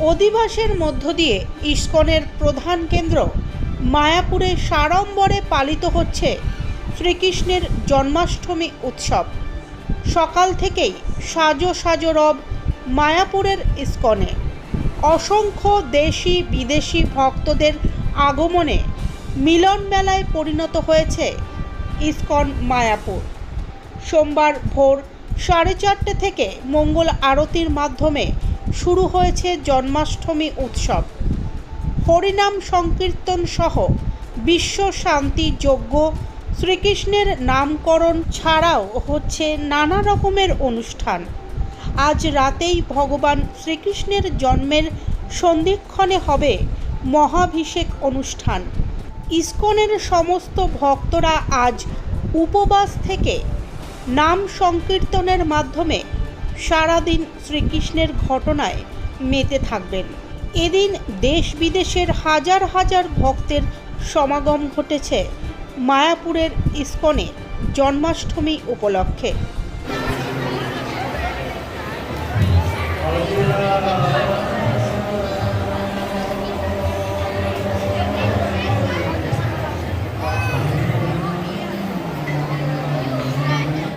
অধিবাসের মধ্য দিয়ে ইস্কনের প্রধান কেন্দ্র মায়াপুরে সাড়ম্বরে পালিত হচ্ছে শ্রীকৃষ্ণের জন্মাষ্টমী উৎসব। সকাল থেকেই সাজো সাজো রব মায়াপুরের ইস্কনে। অসংখ্য দেশি বিদেশি ভক্তদের আগমনে মিলন মেলায় পরিণত হয়েছে ইস্কন মায়াপুর। সোমবার ভোর সাড়ে চারটে থেকে মঙ্গল আরতির মাধ্যমে শুরু হয়েছে জন্মাষ্টমী উৎসব। হরিনাম সংকীর্তন সহ বিশ্ব শান্তি যজ্ঞ শ্রীকৃষ্ণের নামকরণ ছাড়াও হচ্ছে নানা রকমের অনুষ্ঠান। আজ রাতেই ভগবান শ্রীকৃষ্ণের জন্মের সন্ধিক্ষণে হবে মহাভিষেক অনুষ্ঠান। ইস্কনের সমস্ত ভক্তরা আজ উপবাস থেকে নাম সংকীর্তনের মাধ্যমে সারাদিন শ্রীকৃষ্ণের ঘটনায় মেতে থাকবেন। এদিন দেশ বিদেশের হাজার হাজার ভক্তের সমাগম ঘটেছে মায়াপুরের ইস্কনে জন্মাষ্টমী উপলক্ষে।